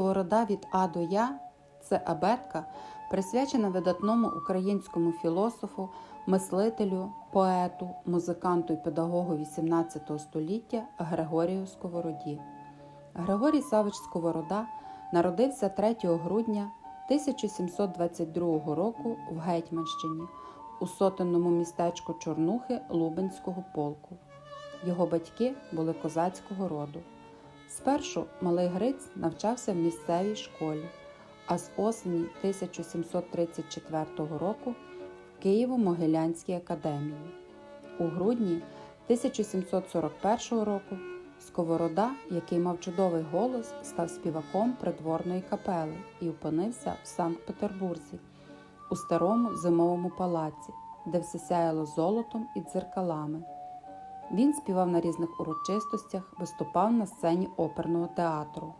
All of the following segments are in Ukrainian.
Сковорода від А до Я це абетка, присвячена видатному українському філософу, мислителю, поету, музиканту і педагогу XVIII століття Григорію Сковороді. Григорій Савич Сковорода народився 3 грудня 1722 року в Гетьманщині у сотенному містечку Чорнухи Лубенського полку. Його батьки були козацького роду. Спершу малий Гриць навчався в місцевій школі, а з осені 1734 року в Києво-Могилянській академії. У грудні 1741 року Сковорода, який мав чудовий голос, став співаком придворної капели і опинився в Санкт-Петербурзі у старому зимовому палаці, де все сяяло золотом і дзеркалами. Він співав на різних урочистостях, виступав на сцені оперного театру.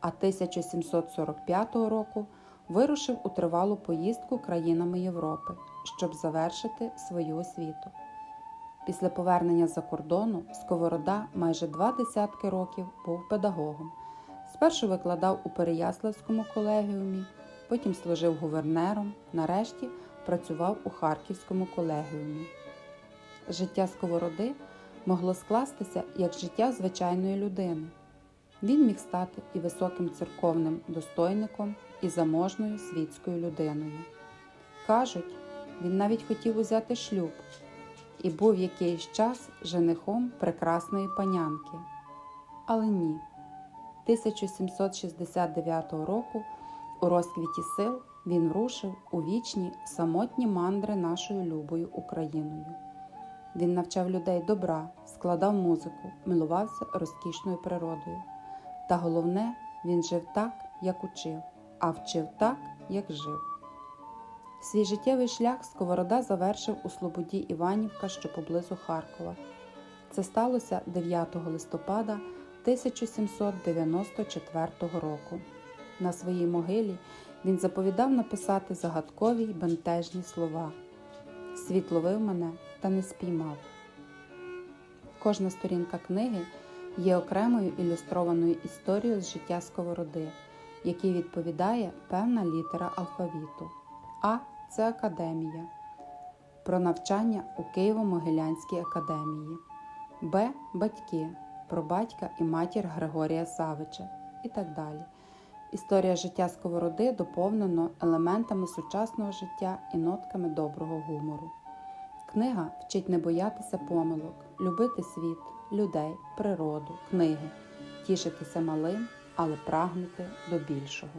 А 1745 року вирушив у тривалу поїздку країнами Європи, щоб завершити свою освіту. Після повернення за кордону Сковорода майже два десятки років був педагогом. Спершу викладав у Переяславському колегіумі, потім служив гувернером, нарешті працював у Харківському колегіумі. Життя Сковороди могло скластися як життя звичайної людини. Він міг стати і високим церковним достойником, і заможною світською людиною. Кажуть, він навіть хотів узяти шлюб і був якийсь час женихом прекрасної панянки. Але ні. 1769 року у розквіті сил він рушив у вічні самотні мандри нашою любою Україною. Він навчав людей добра, складав музику, милувався розкішною природою. Та головне, він жив так, як учив, а вчив так, як жив. Свій життєвий шлях Сковорода завершив у Слободі Іванівка, що поблизу Харкова. Це сталося 9 листопада 1794 року. На своїй могилі він заповідав написати загадкові й бентежні слова. Світ ловив мене та не спіймав. Кожна сторінка книги є окремою ілюстрованою історією з життя Сковороди, якій відповідає певна літера алфавіту. А це академія. Про навчання у Києво-Могилянській академії. Б. Батьки про батька і матір Григорія Савича і так далі. Історія життя Сковороди доповнено елементами сучасного життя і нотками доброго гумору. Книга вчить не боятися помилок, любити світ, людей, природу, книги, тішитися малим, але прагнути до більшого.